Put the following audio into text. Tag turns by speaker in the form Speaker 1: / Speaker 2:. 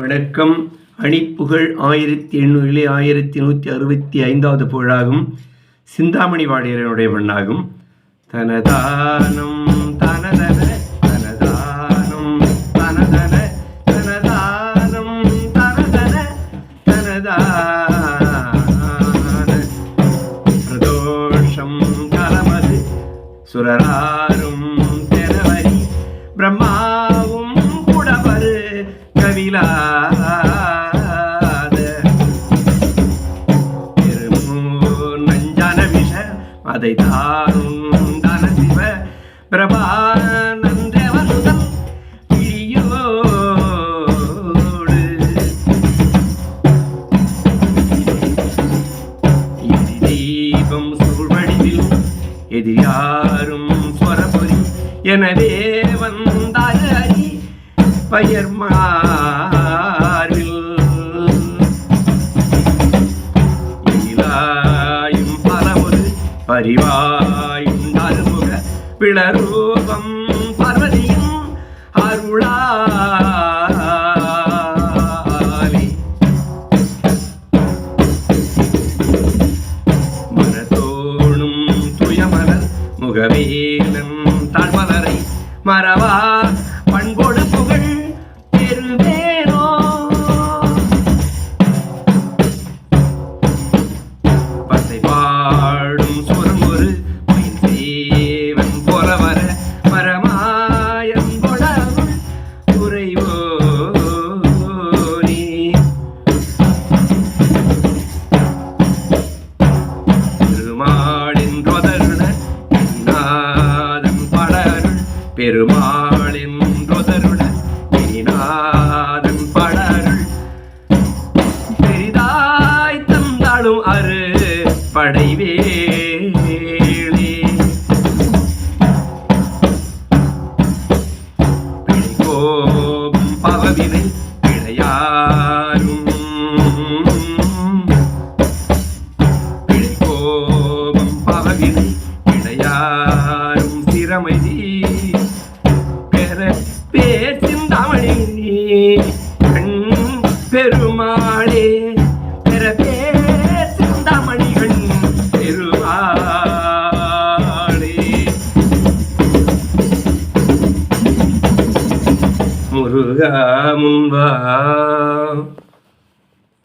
Speaker 1: வணக்கம். அணிப்புகழ் ஆயிரத்தி எண்ணூறிலே ஆயிரத்தி நூற்றி அறுபத்தி ஐந்தாவது புகழாகும். சிந்தாமணி வாடியரனுடைய மண்ணாகும். தனதானம் தனதன தனதானம் தனதன தனதானம் தனதன தனதான. பிரதோஷம் கலமது சுரராரும் தெனவரி பிரம்மா கவிலாத நஞ்சான விஷ அதை தானும் தன சிவ பிரபானந்தவனுதம் பிரியோடு. தீபம் சூழ்வடிவில் எது யாரும் எனவே வந்தாரி பயர்மா பரிவாயும் அருமுக பிளரூபம் பார்வதியும் அருளாலே. மனத்தோணும் துயமலர் முகவேலன் தாழ்மலரை மரவா பண்பொடு பெருமாளின் தொதருட நாதன் படருள் பெரிதாய் தந்தாளும் அரு படைவே பிழைக்கோம் பவவினை பிழையாரும் கோபம் பவவினை பெருமாளே பிறப்பே பேசிந்தாமணி கண் பெருமாளே. முருகா முன்பா